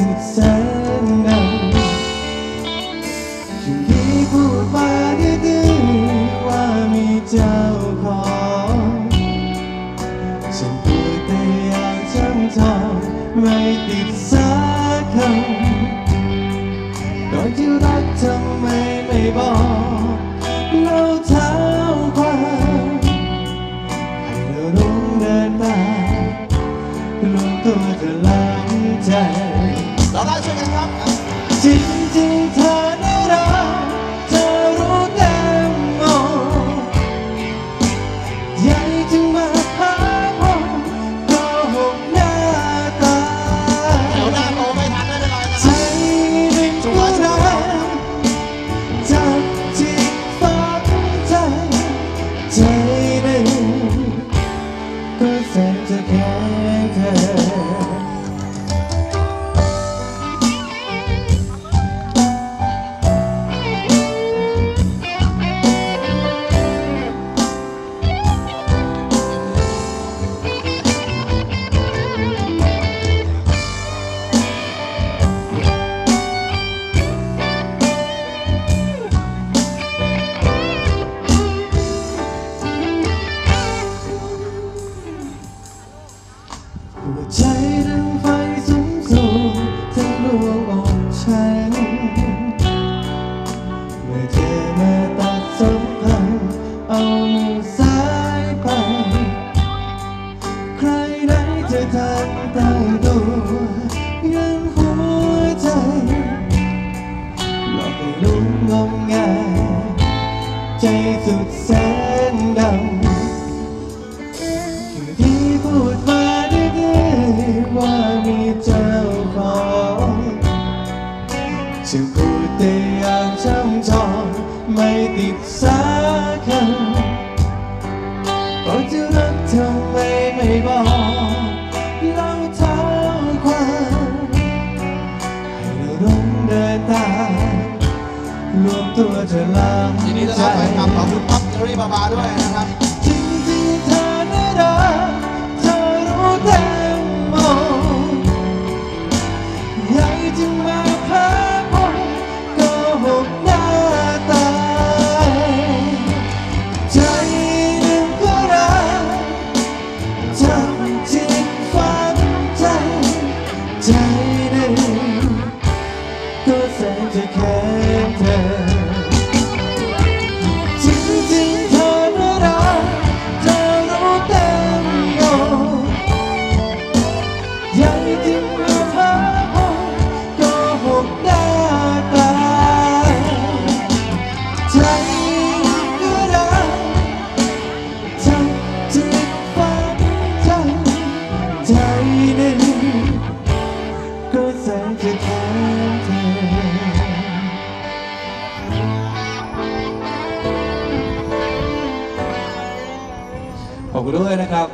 สุดแสนดำสิ่งที่พูดมาดื้อๆว่ามีเจ้าของฉันพูดแต่อย่างช้ำชองไม่ติดสักคำก่อนที่รักทำไมไม่บอก จริงจริงๆเธอน่ารักเธอรู้แต้มมองใหญ่จึงมาหาผมโกหกหน้าตาแถวหน้าโตไม่ทันไม่เป็นไรนะใจหนึ่งก็รักจับจิตฝังใจ หัวใจดังไฟสูงสูงทั้งดวงอกฉัน เมื่อเธอมาตัดสัมพันธ์เอามือสายไป ใครไหนจะทันตั้งตัวยังหัวใจหลอกให้ลุ่มงมงายใจสุดแสนดำ จะพูดแต่อย่างช่ำชองไม่ติดสาคัญก่อนจะรักทำไมไม่บอกเล่าเท้าความให้เราลงเดินตามรวมตัวเธอล้ำยินดีต้อนรับแฟนคลับของคุณปั๊บเจอรี่บาบาด้วยนะครับ ใจหนึ่งก็แสนจะแค่เธอจริงๆเธอน่ารักเธอรู้เต็มงงใหญ่จึงมาพาผมโก็หกหน้าตาใจก็รักจำจิตฝังใจใจหนึ่ ด้วยนะครับ